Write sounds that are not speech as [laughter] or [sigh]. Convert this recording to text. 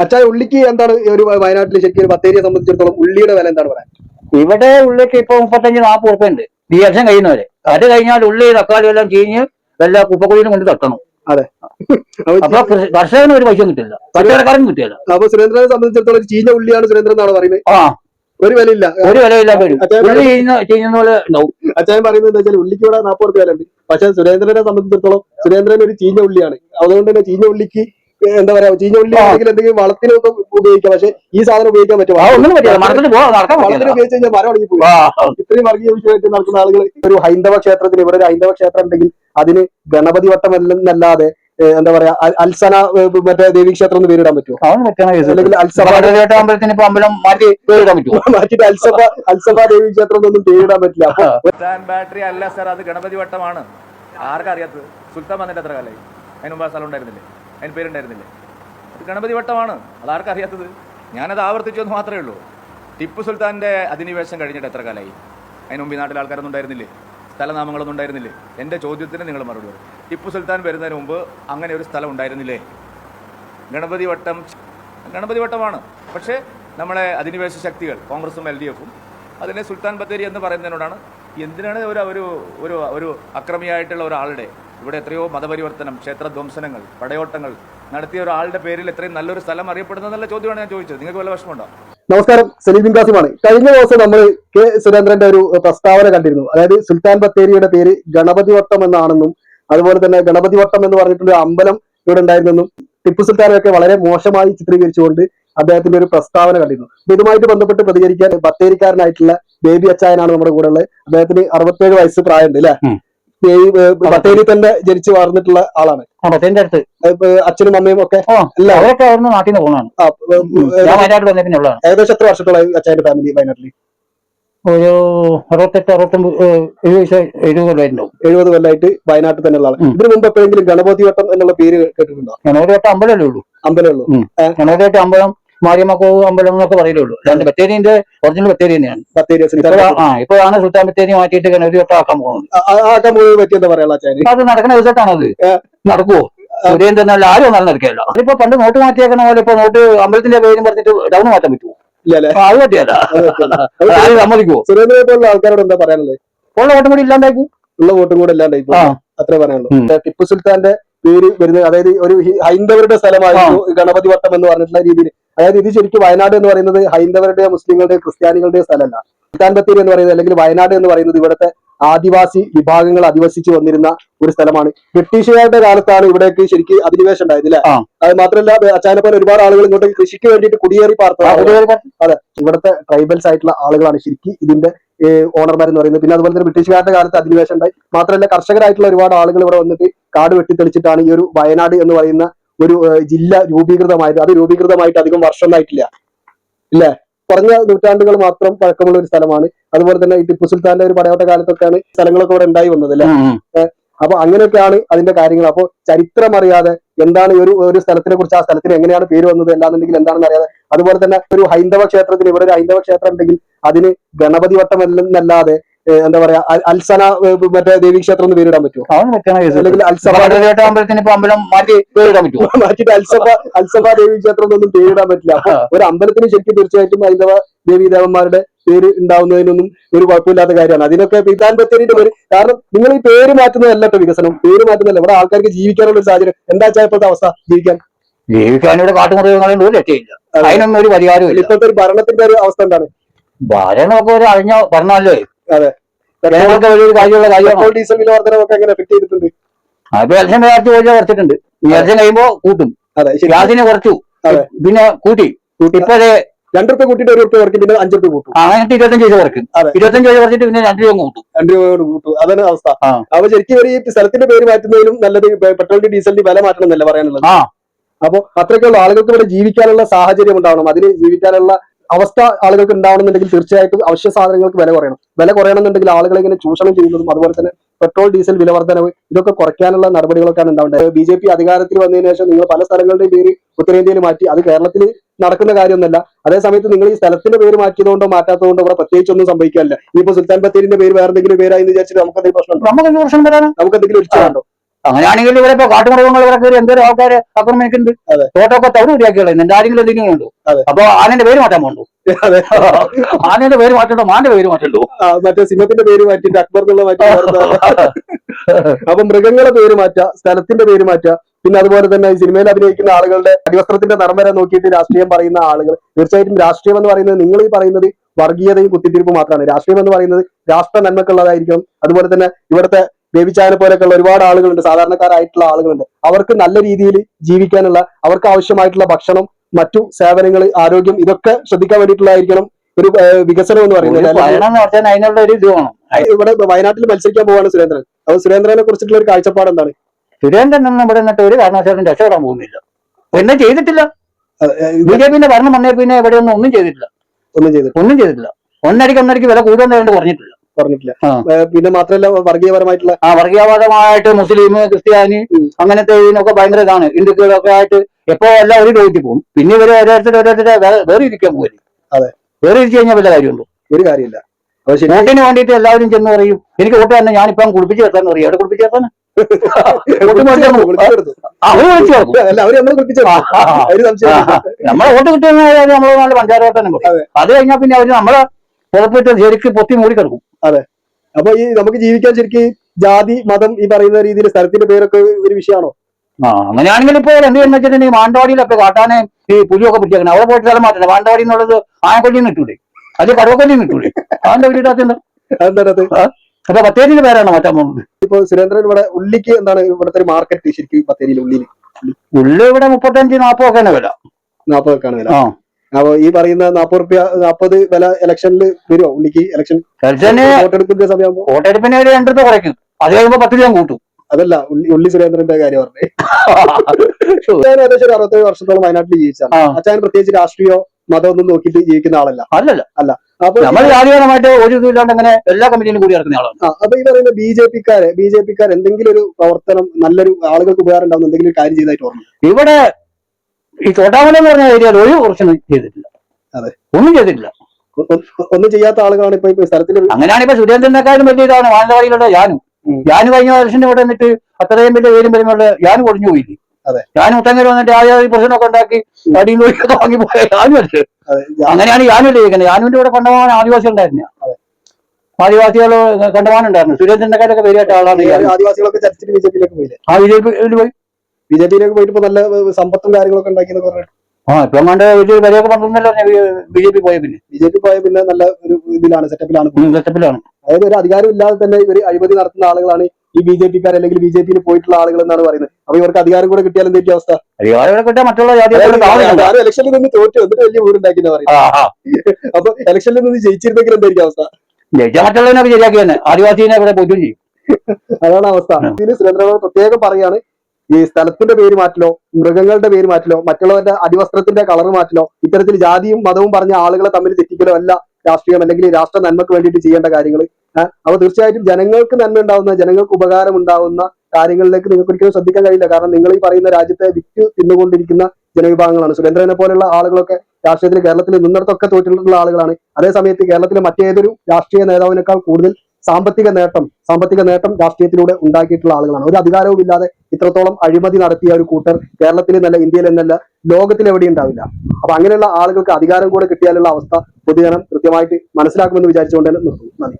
അച്ഛാ ഉള്ളിക്ക് എന്താണ് ഒരു വയനാട്ടിൽ ശരിക്കും ബത്തേരിയെ സംബന്ധിച്ചിടത്തോളം ഉള്ളിയുടെ വില എന്താണ് പറയാൻ? ഇവിടെ ഉള്ളിക്ക് ഇപ്പൊ മുപ്പത്തഞ്ച് നാൽപ്പത് ഉറുപ്പുണ്ട് ഈ വർഷം കഴിയുന്നവരെ. അത് കഴിഞ്ഞാൽ ഉള്ളി തക്കാളി എല്ലാം ചീഞ്ഞ് വല്ല കുപ്പക്കുഴിയിലും കൊണ്ട് തട്ടണം. അതെ. അപ്പൊ കർഷകന് ഒരു പൈസ കിട്ടില്ല. കച്ചവടക്കാരൻ കിട്ടില്ല. അപ്പൊ സുരേന്ദ്രനെ സംബന്ധിച്ചിടത്തോളം ചീഞ്ഞ ഉള്ളിയാണ് സുരേന്ദ്രൻ എന്നാണ് പറയുന്നത്? ആ. ഒരു വിലയില്ല. ഒരു വിലയില്ല അച്ഛൻ പറയുന്നത് എന്താ വെച്ചാൽ ഉള്ളിക്ക് ഇവിടെ നാൽപ്പത് റുപ്യ വില ഉണ്ട് പക്ഷെ സുരേന്ദ്രനെ സംബന്ധിച്ചിടത്തോളം സുരേന്ദ്രൻ ഒരു ചീഞ്ഞ ഉള്ളിയാണ്. അതുകൊണ്ട് തന്നെ ചീഞ്ഞ ഉള്ളിക്ക് എന്താ പറയാ ചീഞ്ഞ ഉള്ളി. ആണെങ്കിൽ എന്തെങ്കിലും വളത്തിനൊക്കെ ഉപയോഗിക്കാം. പക്ഷെ ഈ സാധനം ഉപയോഗിക്കാൻ പറ്റും ആ ഒന്നും പറ്റില്ല. മരത്തിന് നടക്കാൻ വളത്തിന് ഉപയോഗിച്ച് കഴിഞ്ഞാൽ മരം ഉണങ്ങി പോകും ആ, ഇത്രയും വർഗീയ വിഷയമായിട്ട് നടക്കുന്ന ആളുകൾ ഒരു ഹൈന്ദവ ക്ഷേത്രത്തിൽ ഇവിടെ ഒരു ഹൈന്ദവ ക്ഷേത്രം ഉണ്ടെങ്കിൽ അതിന് ഗണപതി വട്ടം എന്നല്ലാതെ എന്താ പറയാ അൽസന മറ്റേ ദേവി ക്ഷേത്രം ഒന്ന് പേരിടാൻ പറ്റുമോ? അല്ലെങ്കിൽ ഇപ്പൊ അമ്പലം മാറ്റി പേരിടാൻ പറ്റുമോ? മാറ്റിട്ട് അൽസഫ അൽസഫ ദേവി ക്ഷേത്രം ഒന്നും പേരിടാൻ പറ്റില്ല. ബാറ്ററി അല്ല സർ. അത് ഗണപതി വട്ടമാണ്. ആർക്കറിയാത്തത് സുൽത്താൻ വന്നിട്ട് എത്ര കാലമായി അതിന് മുമ്പ് ആ സ്ഥലം ഉണ്ടായിരുന്നില്ലേ? അതിന് പേരുണ്ടായിരുന്നില്ലേ? അത് ഗണപതി വട്ടമാണ്. അത് ആർക്കാ അറിയാത്തത്? ഞാനത് ആവർത്തിച്ചു എന്ന് മാത്രമേ ഉള്ളൂ. ടിപ്പു സുൽത്താന്റെ അധിനിവേശം കഴിഞ്ഞിട്ട് എത്ര കാലമായി? അതിന് മുമ്പ് ഈ നാട്ടിൽ ആൾക്കാരൊന്നും ഉണ്ടായിരുന്നില്ലേ? സ്ഥലനാമങ്ങളൊന്നും ഉണ്ടായിരുന്നില്ലേ? എന്റെ ചോദ്യത്തിന് നിങ്ങൾ മറുപടി പറയും. ടിപ്പു സുൽത്താൻ വരുന്നതിന് മുമ്പ് അങ്ങനെ ഒരു സ്ഥലം ഉണ്ടായിരുന്നില്ലേ? ഗണപതി വട്ടം ഗണപതി വട്ടമാണ്. പക്ഷേ നമ്മളെ അധിനിവേശ ശക്തികൾ കോൺഗ്രസും എൽ ഡി എഫും അതിനെ സുൽത്താൻ ബത്തേരി എന്ന് പറയുന്നതിനോടാണ് എന്തിനാണ് ഒരു ഒരു ഒരു അക്രമിയായിട്ടുള്ള ഒരാളുടെ ഇവിടെ എത്രയോ മതപരിവർത്തനം ക്ഷേത്രധ്വംസനങ്ങൾ പടയോട്ടങ്ങൾ. നടത്തിയ ഒരാളുടെ പേരിൽ ഇത്രയും നല്ലൊരു സ്ഥലം അറിയപ്പെടുന്ന ചോദ്യമാണ് ഞാൻ ചോദിച്ചത്. നിങ്ങൾക്ക് വല്ല വിഷമമുണ്ടോ? നമസ്കാരം സലീബിൻ കാസിമാണ് കഴിഞ്ഞ ദിവസം നമ്മൾ കെ സുരേന്ദ്രന്റെ ഒരു പ്രസ്താവന കണ്ടിരുന്നു. അതായത് സുൽത്താൻ ബത്തേരിയുടെ പേര് ഗണപതി വട്ടം എന്നാണെന്നും അതുപോലെ തന്നെ ഗണപതി വട്ടം എന്ന് പറഞ്ഞിട്ടുള്ള അമ്പലം ഇവിടെ ഉണ്ടായിരുന്നെന്നും ടിപ്പു സുൽത്താനൊക്കെ വളരെ മോശമായി ചിത്രീകരിച്ചുകൊണ്ട് അദ്ദേഹത്തിന്റെ ഒരു പ്രസ്താവന കണ്ടിരുന്നു. അപ്പൊ ഇതുമായിട്ട് ബന്ധപ്പെട്ട് പ്രതികരിക്കാൻ ബത്തേരിക്കാരനായിട്ടുള്ള ബേബി അച്ചായനാണ് നമ്മുടെ കൂടെ ഉള്ളത്. അദ്ദേഹത്തിന് അറുപത്തേഴ് വയസ്സ് പ്രായമുണ്ട് അല്ലെ. ബത്തേരി തന്നെ ജനിച്ചു വളർന്നിട്ടുള്ള ആളാണ്. അടുത്ത്. അച്ഛനും അമ്മയും ഒക്കെ അവരൊക്കെ അവിടുന്ന് നാട്ടിൽ നിന്ന് പോകുന്നതാണ് ഏകദേശം എത്ര വർഷത്തോളം അച്ചായന്റെ ഫാമിലി വയനാട്ടിൽ ഒരു അറുപത്തെട്ട് അറുപത്തൊമ്പത് എഴുപത് കൊല്ലായിട്ട് എഴുപത് കൊല്ലമായിട്ടുണ്ടാവും എഴുപത് കൊല്ലമായിട്ട് വയനാട്ടിൽ തന്നെ ആളാണ് ഉം. ഇതിനു മുമ്പ് എപ്പോഴെങ്കിലും ഗണപതി വട്ടം എന്നുള്ള പേര് കേട്ടിട്ടുണ്ടോ? ഗണപതി വട്ടം അമ്പലമല്ലേ ഉള്ളൂ. അമ്പലമേ ഉള്ളൂ. ഗണപതി വട്ടം അമ്പലം മാരിയമ്മക്കോവ് അമ്പലം എന്നൊക്കെ പറയലുള്ളൂ. രണ്ട് ബത്തേരിന്റെ ഒറിജിനൽ ബത്തേരി തന്നെയാണ്. ബത്തേരി ഇപ്പൊ ആ ഇപ്പോഴാണ് സുൽത്താൻ ബത്തേരി മാറ്റിയിട്ട് ഗണപതി വട്ടം ആക്കാൻ പോകുന്നത്. അത് നടക്കുന്ന ദിവസത്താണത്. നടക്കുവോ? സുരേന്ദ്രൻ അല്ല ആരും ഒന്നും നടക്കില്ല. അതിപ്പോ പണ്ട് നോട്ട് മാറ്റിയേക്കണ പോലെ ഇപ്പൊ നോട്ട് അമ്പലത്തിന്റെ പേരും പറഞ്ഞിട്ട് ഡൗൺ മാറ്റാൻ പറ്റുമോ ഇല്ല അല്ലെ? അപ്പൊ അത് പറ്റിയല്ല ആരും സമ്മതിക്കുവോ? സുരേന്ദ്രനെ പോലുള്ള ആൾക്കാരോട് എന്താ പറയാനുള്ളത്? ഉള്ള വോട്ടും കൂടി ഉള്ള വോട്ടും കൂടെ ഇല്ലാണ്ടായി അത്രേ പറയാനുള്ളൂ. ടിപ്പു സുൽത്താന്റെ പേര് വരുന്നത് അതായത് ഒരു ഹൈന്ദവരുടെ സ്ഥലമായിരുന്നു ഗണപതി വട്ടം എന്ന് പറഞ്ഞിട്ടുള്ള രീതിയിൽ അതായത് ഇത് ശരിക്കും വയനാട് എന്ന് പറയുന്നത് ഹൈന്ദവരുടെ മുസ്ലിങ്ങളുടെ ക്രിസ്ത്യാനികളുടെ സ്ഥലമല്ല. സുൽത്താൻ ബത്തേരി എന്ന് പറയുന്നത് അല്ലെങ്കിൽ വയനാട് എന്ന് പറയുന്നത് ഇവിടുത്തെ ആദിവാസി വിഭാഗങ്ങൾ അധിവസിച്ച് വന്നിരുന്ന ഒരു സ്ഥലമാണ്. ബ്രിട്ടീഷുകാരുടെ കാലത്താണ് ഇവിടേക്ക് ശരിക്കും അധിനിവേശം ഉണ്ടായത് അല്ലെ? അത് മാത്രമല്ല അച്ചാനപ്പോലെ പോലെ ഒരുപാട് ആളുകൾ ഇങ്ങോട്ടേക്ക് കൃഷിക്ക് വേണ്ടിയിട്ട് കുടിയേറി പാർത്ത അതെ ഇവിടുത്തെ ട്രൈബൽസ് ആയിട്ടുള്ള ആളുകളാണ് ശരിക്കും ഇതിന്റെ ഓണർമാർ എന്ന് പറയുന്നത്. പിന്നെ അതുപോലെ തന്നെ ബ്രിട്ടീഷുകാരുടെ കാലത്ത് അധിനിവേശം ഉണ്ടായി. മാത്രമല്ല കർഷകരായിട്ടുള്ള ഒരുപാട് ആളുകൾ ഇവിടെ വന്നിട്ട് കാട് വെട്ടിത്തെളിച്ചിട്ടാണ് ഈ ഒരു വയനാട് എന്ന് പറയുന്ന ഒരു ജില്ല രൂപീകൃതമായത് അത് രൂപീകൃതമായിട്ട് അധികം വർഷമായിട്ടില്ല ഇല്ലേ? കുറഞ്ഞ നൂറ്റാണ്ടുകൾ മാത്രം പഴക്കമുള്ള ഒരു സ്ഥലമാണ്. അതുപോലെ തന്നെ ഈ ടിപ്പു സുൽത്താന്റെ ഒരു പടയോട്ട കാലത്തൊക്കെയാണ് സ്ഥലങ്ങളൊക്കെ ഇവിടെ ഉണ്ടായി വന്നത് അല്ലെ. അപ്പൊ അങ്ങനെയൊക്കെയാണ് അതിന്റെ കാര്യങ്ങൾ. അപ്പൊ ചരിത്രം അറിയാതെ എന്താണ് ഒരു ഒരു സ്ഥലത്തിനെ കുറിച്ച് ആ സ്ഥലത്തിന് എങ്ങനെയാണ് പേര് വന്നത് എന്താണെന്നുണ്ടെങ്കിൽ എന്താണെന്ന് അറിയാതെ. അതുപോലെ തന്നെ ഒരു ഹൈന്ദവ ക്ഷേത്രത്തിന് ഇവിടെ ഒരു ഹൈന്ദവ ക്ഷേത്രം ഉണ്ടെങ്കിൽ അതിന് ഗണപതി വട്ടം എന്നല്ലാതെ ഏഹ്, എന്താ പറയാ അൽസന മറ്റേ ദേവീക്ഷേത്രം എന്ന് പേരിടാൻ പറ്റുമോ അല്ലെങ്കിൽ അമ്പലം മാറ്റി പേരിടാൻ പറ്റുമോ [laughs] മാറ്റിട്ട് അൽസഫ അൽസഫ ദേവി ക്ഷേത്രം എന്നൊന്നും പേരിടാൻ പറ്റില്ല. ഒരു അമ്പലത്തിന് ശരിക്കും തീർച്ചയായിട്ടും ഹൈന്ദവ ദേവീ ദേവന്മാരുടെ പേര് ഉണ്ടാവുന്നതിനൊന്നും ഒരു കുഴപ്പമില്ലാത്ത കാര്യമാണ്. അതിനൊക്കെ പിതാൻ ബത്തേരിന്റെ പേര് കാരണം നിങ്ങൾ ഈ പേര് മാറ്റുന്നതല്ല കേട്ടോ വികസനം. പേര് മാറ്റുന്നതല്ല. ഇവിടെ ആൾക്കാർക്ക് ജീവിക്കാനുള്ള ഒരു സാഹചര്യം. എന്താ വെച്ചാൽ ഇപ്പോഴത്തെ അവസ്ഥ? ജീവിക്കാൻ? ഒരു രക്ഷയില്ല അതെ. അതിനൊന്നും ഒരു പരിഹാരമില്ല ഇപ്പോഴത്തെ ഒരു ഭരണത്തിന്റെ ഒരു അവസ്ഥ എന്താണ്? ഭരണമൊക്കെ ഒരു അറിഞ്ഞ ഭരണമല്ലേ? അതെ. പെട്രോൾ ഡീസൽ വില എങ്ങനെ എഫക്ട് ചെയ്തിട്ടുണ്ട്? അപ്പൊ ഇലക്ഷൻ വിചാരിച്ച് പോയി കുറച്ചിട്ടുണ്ട് ഇലക്ഷൻ കഴിയുമ്പോ കൂട്ടും. അതെ ഗ്യാസിനെ കുറച്ചു. അതെ. പിന്നെ കൂട്ടി. ഇപ്പൊ അത് രണ്ടു റുപ്യ കൂട്ടിട്ട് ഒരു റുപ്യ കുറയ്ക്കും പിന്നെ അഞ്ചു റുപ്യ കൂട്ടും. അങ്ങനെ ഇരുപത്തഞ്ച് രൂപ കുറക്കും അതെ. ഇരുപത്തഞ്ച് രൂപ കുറച്ചിട്ട് പിന്നെ രണ്ട് രൂപ കൂട്ടും. രണ്ട് രൂപയോട് കൂട്ടും. അതാണ് അവസ്ഥ. അപ്പൊ ശരിക്കും ഒരു ഈ സ്ഥലത്തിന്റെ പേര് മാറ്റുന്നതിലും നല്ലത് പെട്രോളിന്റെ ഡീസലിന്റെ വില മാറ്റണം എന്നല്ല പറയാനുള്ളത്? അപ്പൊ അത്രയ്ക്കുള്ള ആളുകൾക്ക് ഇവിടെ ജീവിക്കാനുള്ള സാഹചര്യം ഉണ്ടാവണം. അതിന് ജീവിക്കാനുള്ള അവസ്ഥ ആളുകൾക്ക് ഉണ്ടാവണമെന്നുണ്ടെങ്കിൽ തീർച്ചയായിട്ടും അവശ്യ സാധനങ്ങൾക്ക് വില കുറയണം. വില കുറയണമെന്നുണ്ടെങ്കിൽ ആളുകളെ ഇങ്ങനെ ചൂഷണം ചെയ്യുന്നതും അതുപോലെ തന്നെ പെട്രോൾ ഡീസൽ വില വർധനവ് ഇതൊക്കെ കുറയ്ക്കാനുള്ള നടപടികളൊക്കെയാണ് ഉണ്ടാവേണ്ടത്. ബി ജെ പി അധികാരത്തിൽ വന്നതിന് ശേഷം നിങ്ങൾ പല സ്ഥലങ്ങളുടെയും പേര് ഉത്തരേന്ത്യയിൽ മാറ്റി. അത് കേരളത്തിൽ നടക്കുന്ന കാര്യമൊന്നുമല്ല. അതേസമയത്ത് നിങ്ങൾ ഈ സ്ഥലത്തിന്റെ പേര് മാറ്റിയതുകൊണ്ടോ മാറ്റാത്തതുകൊണ്ടോ ഇവിടെ പ്രത്യേകിച്ചൊന്നും സംഭവിക്കാനില്ല ഇനിയിപ്പോ സുൽത്താൻ ബത്തേരിന്റെ പേര് വേറെ എന്തെങ്കിലും പേരായി എന്ന് വിചാരിച്ചിട്ട് നമുക്ക് എന്തെങ്കിലും പ്രശ്നം നമുക്ക് എന്തെങ്കിലും പ്രശ്നം വരാനാ? നമുക്ക് എന്തെങ്കിലും അങ്ങനെയാണെങ്കിൽ ഇവിടെ ഇപ്പൊ കാട്ടുമൃഗങ്ങൾ ഇവിടെ കയറി എന്തോരം ആൾക്കാരെ ആക്രമിക്കുന്നുണ്ട്. തോട്ടമൊക്കെ തവണ ഉരിയാക്കിയുള്ള എന്റെ ആരെങ്കിലും എന്തെങ്കിലും ഉണ്ടോ അപ്പൊ ആനന്റെ പേര് മാറ്റാൻ പോണ്ടു. ആനന്റെ പേര് മാറ്റണ്ടോ? മാന്റെ പേര് മാറ്റണ്ടോ? മറ്റേ സിംഹത്തിന്റെ പേര് മാറ്റിട്ട് അക്ബർ എന്നുള്ള മാറ്റി? അപ്പൊ മൃഗങ്ങളെ പേര് മാറ്റാ സ്ഥലത്തിന്റെ പേര് മാറ്റാ. പിന്നെ അതുപോലെ തന്നെ ഈ സിനിമയിൽ അഭിനയിക്കുന്ന ആളുകളുടെ അടിവസ്ത്രത്തിന്റെ നർമ്മര നോക്കിയിട്ട് രാഷ്ട്രീയം പറയുന്ന ആളുകൾ. തീർച്ചയായിട്ടും രാഷ്ട്രീയം എന്ന് പറയുന്നത് നിങ്ങൾ ഈ പറയുന്നത് വർഗീയതയും കുത്തിത്തിരിപ്പ് മാത്രമാണ്. രാഷ്ട്രീയം എന്ന് പറയുന്നത് രാഷ്ട്ര നന്മക്കുള്ളതായിരിക്കും അതുപോലെ തന്നെ ഇവിടുത്തെ ബേബിച്ചായനെ പോലെയൊക്കെയുള്ള ഒരുപാട് ആളുകളുണ്ട് സാധാരണക്കാരായിട്ടുള്ള ആളുകളുണ്ട്. അവർക്ക് നല്ല രീതിയിൽ ജീവിക്കാനുള്ള അവർക്ക് ആവശ്യമായിട്ടുള്ള ഭക്ഷണം മറ്റു സേവനങ്ങൾ ആരോഗ്യം ഇതൊക്കെ ശ്രദ്ധിക്കാൻ വേണ്ടിയിട്ടുള്ളതായിരിക്കണം ഒരു വികസനം എന്ന് പറയുന്നത്. ഒരു അതിനുള്ള ഇത് വേണം. ഇവിടെ വയനാട്ടിൽ മത്സരിക്കാൻ പോവാണ് സുരേന്ദ്രൻ. അപ്പൊ സുരേന്ദ്രനെ കുറിച്ചിട്ടുള്ള ഒരു കാഴ്ചപ്പാട് എന്താണ്? സുരേന്ദ്രൻ ഒന്നും ഇവിടെ നിന്നിട്ട് ഒരു കാരണവശാലും രക്ഷപ്പെടാൻ പോകുന്നില്ല. ഒന്നും ചെയ്തിട്ടില്ല. അത് ബി ജെ പിന്നെ ഭരണം വന്നേ പിന്നെ ഇവിടെ ഒന്നും ഒന്നും ചെയ്തിട്ടില്ല. ഒന്നും ചെയ്തിട്ടില്ല. ഒന്നും ചെയ്തിട്ടില്ല. ഒന്നടിക്ക് ഒന്നടിക്ക് വില കൂടുതൽ പറഞ്ഞിട്ടില്ല. പറഞ്ഞിട്ടില്ല. പിന്നെ മാത്രമല്ല വർഗീയപരമായിട്ടുള്ള ആ വർഗീയവാദമായിട്ട് മുസ്ലിം ക്രിസ്ത്യാനി. അങ്ങനത്തെ ഇതിനൊക്കെ ഭയങ്കര ഇതാണ്. ഹിന്ദുക്കളൊക്കെ ആയിട്ട് എപ്പോ അല്ല ഒരു ഡേറ്റ് പോകും. പിന്നെ ഇവർ ഓരോരുത്തർ ഓരോരുത്തരെ വേറെ ഇരിക്കാൻ പോകില്ല അതെ. വേറെ ഇരിച്ചു കഴിഞ്ഞാൽ വല്ല കാര്യമുണ്ടോ ഒരു കാര്യമില്ല. വോട്ടിന് വേണ്ടിയിട്ട് എല്ലാവരും ചെന്ന് പറയും എനിക്ക് വോട്ട് തന്നെ ഞാനിപ്പം കുളിപ്പിച്ച് ചേർത്താന്ന് പറയും. എവിടെ കുളിപ്പിച്ച് അവർ നമ്മളെ നമ്മളെ വോട്ട് കിട്ടുന്ന നമ്മൾ നല്ല പഞ്ചായത്ത് വോട്ട് തന്നെ അതെ. അത് കഴിഞ്ഞാൽ പിന്നെ അവർ നമ്മളെ പുറത്തിട്ട് ശരിക്ക് പൊത്തി മൂടി കിടക്കും. അപ്പൊ ഈ നമുക്ക് ജീവിക്കാൻ ശരിക്കും ജാതി മതം ഈ പറയുന്ന രീതിയിൽ സ്ഥലത്തിന്റെ പേരൊക്കെ ഒരു വിഷയമാണോ? ആ അങ്ങനെയാണെങ്കിൽ ഇപ്പോൾ എന്ത് ചെയ്യുന്ന വെച്ചിട്ടുണ്ടെങ്കിൽ മാനന്തവാടിയിലൊക്കെ കാട്ടാനെ ഈ പുലിയൊക്കെ പിടിച്ചേക്കണം. അവിടെ പോയിട്ട് സ്ഥലം മാറ്റണം മാനന്തവാടി എന്നുള്ളത് ആനക്കൊല്ലിയിൽ നിട്ടൂടെ അത് കടവക്കൊല്ലി നിട്ടൂടെ അതിന്റെ വീട്ടിലാത്ത അത് അപ്പൊ ബത്തേരിന്റെ പേരാണ് മാറ്റാൻ പോകുന്നത്? ഇപ്പൊ സുരേന്ദ്രൻ ഇവിടെ ഉള്ളിക്ക് എന്താണ് ഇവിടുത്തെ ഒരു മാർക്കറ്റ് ശരിക്കും ബത്തേരിയിൽ ഉള്ളിയിൽ ഉള്ളി ഇവിടെ മുപ്പത്തഞ്ച് നാപ്പതൊക്കെയാണ് വില. നാൽപ്പതൊക്കെയാണ് വില. ആ. അപ്പൊ ഈ പറയുന്ന നാപ്പത് റുപ്യ നാപ്പത് വില ഇലക്ഷനിൽ വരുമോ ഉള്ളിക്ക് ഇലക്ഷൻ വോട്ടെടുപ്പിന്റെ സമയമാകുമ്പോ വോട്ടെടുപ്പിന് ഒരു രണ്ടു കുറയ്ക്കും. അത് കഴിയുമ്പോ പത്ത് രൂപ കൂട്ടും. അതല്ല ഉള്ളി സുരേന്ദ്രന്റെ കാര്യം പറഞ്ഞേ. ഞാൻ ഏകദേശം ഒരു അറുപത്തേഴ് വർഷത്തോളം വയനാട്ടിൽ ജീവിച്ചാണ്. അച്ഛൻ പ്രത്യേകിച്ച് രാഷ്ട്രീയോ മതം ഒന്നും നോക്കിയിട്ട് ജീവിക്കുന്ന ആളല്ല. അല്ലല്ല. അപ്പൊ നമ്മൾ ജാതിപരമായിട്ട് ഒരു ഇതുമില്ലാണ്ട് അങ്ങനെ എല്ലാ കമ്മിറ്റിയിലും കൂടി ഇറക്കുന്ന ആളാണ്. അപ്പൊ ഈ പറയുന്ന ബി ജെ പിക്കാര് ബി ജെ പിക്കാർ എന്തെങ്കിലും ഒരു പ്രവർത്തനം നല്ലൊരു ആളുകൾക്ക് ഉപകാരം ഉണ്ടാവുന്ന എന്തെങ്കിലും കാര്യം ചെയ്തായിട്ട് ഓർമ്മ ഇവിടെ ഈ തോട്ടാമല എന്ന് പറഞ്ഞ ഏരിയയിൽ ഒരു പ്രശ്നം ചെയ്തിട്ടില്ല. അതെ. ഒന്നും ചെയ്തിട്ടില്ല. ഒന്നും ചെയ്യാത്ത ആളുകളാണ് ഇപ്പൊ ഇപ്പൊ സ്ഥലത്തിൽ അങ്ങനെയാണ് ഇപ്പൊ സുരേന്ദ്രനെക്കാളും വലിയ ഇതാണ് മാനന്തവാടിയിലുള്ള ഞാനും. ഞാൻ കഴിഞ്ഞ വർഷം ഇവിടെ നിന്നിട്ട് അത്രയും വലിയ പേരും വരുമ്പോൾ ഞാൻ കുറഞ്ഞു പോയില്ലേ? അതെ. ഞാൻ മുത്തങ്ങര വന്നിട്ട് ആദ്യ പ്രശ്നമൊക്കെ ഉണ്ടാക്കി അടിയും നോക്കിയൊക്കെ വാങ്ങി പോയ ഞാനും അല്ലേ അങ്ങനെയാണ് ഞാനും ഇരിക്കുന്നത് ഞാനും ഇവിടെ കണ്ടമാനം ആദിവാസികൾ ഉണ്ടായിരുന്ന. ആദിവാസികൾ കണ്ടമാനം ഉണ്ടായിരുന്നു. സുരേന്ദ്രന്റെ പേരായിട്ട് ആളാണ്. ആദിവാസികളൊക്കെ ആ ബി ജെ പിയിൽ പോയി. ബി ജെ പിയിലേക്ക് പോയിട്ട് ഇപ്പൊ നല്ല സമ്പത്തും കാര്യങ്ങളൊക്കെ ഉണ്ടാക്കിയെന്ന് പറഞ്ഞു ആ ഇപ്പം കണ്ട് വലിയ വിലയൊക്കെ പണ്ടൊന്നല്ലോ ബി ജെ പി പോയ പിന്നെ. ബി ജെ പി പോയ പിന്നെ നല്ല ഒരു ഇതിലാണ് സെറ്റപ്പിലാണ്. സെറ്റപ്പിലാണ്. അതായത് ഒരു അധികാരം ഇല്ലാതെ തന്നെ ഇവർ അഴിമതി നടത്തുന്ന ആളുകളാണ് ഈ ബി ജെ പിക്കാർ അല്ലെങ്കിൽ ബി ജെ പിയിൽ പോയിട്ടുള്ള ആളുകൾ എന്നാണ് പറയുന്നത്. അപ്പൊ ഇവർക്ക് അധികാരം കൂടെ കിട്ടിയാൽ എന്തായിരിക്കും അവസ്ഥ? അധികാരം മറ്റുള്ള ഇലക്ഷനിൽ നിന്ന് തോറ്റു എന്നിട്ട് വലിയ വീടുണ്ടാക്കി പറയുന്നത്. അപ്പൊ ഇലക്ഷനിൽ നിന്ന് ജയിച്ചിരുന്നെങ്കിൽ എന്തായിരിക്കും അവസ്ഥ? ജയിച്ചാൽ മറ്റുള്ളവനൊക്കെ ശരിയാക്കി തന്നെ. ആദിവാസിനെ ഇവിടെ പോയിട്ടും ചെയ്യും. അതാണ് അവസ്ഥ. ഇതിന് സുരേന്ദ്രബാബു പ്രത്യേകം പറയാണ് ഈ സ്ഥലത്തിന്റെ പേര് മാറ്റലോ മൃഗങ്ങളുടെ പേര് മാറ്റലോ മറ്റുള്ളവരുടെ അടിവസ്ത്രത്തിന്റെ കളർ മാറ്റലോ ഇത്തരത്തിൽ ജാതിയും മതവും പറഞ്ഞ ആളുകളെ തമ്മിൽ തെറ്റിക്കലോ അല്ല രാഷ്ട്രീയം അല്ലെങ്കിൽ രാഷ്ട്ര നന്മക്ക് വേണ്ടിയിട്ട് ചെയ്യേണ്ട കാര്യങ്ങൾ അപ്പൊ തീർച്ചയായിട്ടും ജനങ്ങൾക്ക് നന്മ ഉണ്ടാവുന്ന ജനങ്ങൾക്ക് ഉപകാരം ഉണ്ടാവുന്ന കാര്യങ്ങളിലേക്ക് നിങ്ങൾക്ക് ഒരിക്കലും ശ്രദ്ധിക്കാൻ കഴിയില്ല. കാരണം നിങ്ങൾ ഈ പറയുന്ന രാജ്യത്തെ വിറ്റ് തിന്നുകൊണ്ടിരിക്കുന്ന ജനവിഭാഗങ്ങളാണ്. സുരേന്ദ്രനെ പോലെയുള്ള ആളുകളൊക്കെ രാഷ്ട്രീയത്തിൽ കേരളത്തിൽ നിന്നിടത്തൊക്കെ തോറ്റിട്ടുള്ള ആളുകളാണ്. അതേസമയത്ത് കേരളത്തിലെ മറ്റേതൊരു രാഷ്ട്രീയ നേതാവിനേക്കാൾ കൂടുതൽ സാമ്പത്തിക നേട്ടം സാമ്പത്തിക നേട്ടം രാഷ്ട്രീയത്തിലൂടെ ഉണ്ടാക്കിയിട്ടുള്ള ആളുകളാണ്. ഒരു അധികാരവും ഇല്ലാതെ ഇത്രത്തോളം അഴിമതി നടത്തിയ ഒരു കൂട്ടർ കേരളത്തിൽ എന്നല്ല ഇന്ത്യയിൽ എന്നല്ല ലോകത്തിൽ എവിടെയും ഉണ്ടാവില്ല. അപ്പൊ അങ്ങനെയുള്ള ആളുകൾക്ക് അധികാരം കൂടെ കിട്ടിയാലുള്ള അവസ്ഥ പൊതുജനം കൃത്യമായിട്ട് മനസ്സിലാക്കുമെന്ന് വിചാരിച്ചുകൊണ്ട് തന്നെ നിർത്തുന്നു. നന്ദി.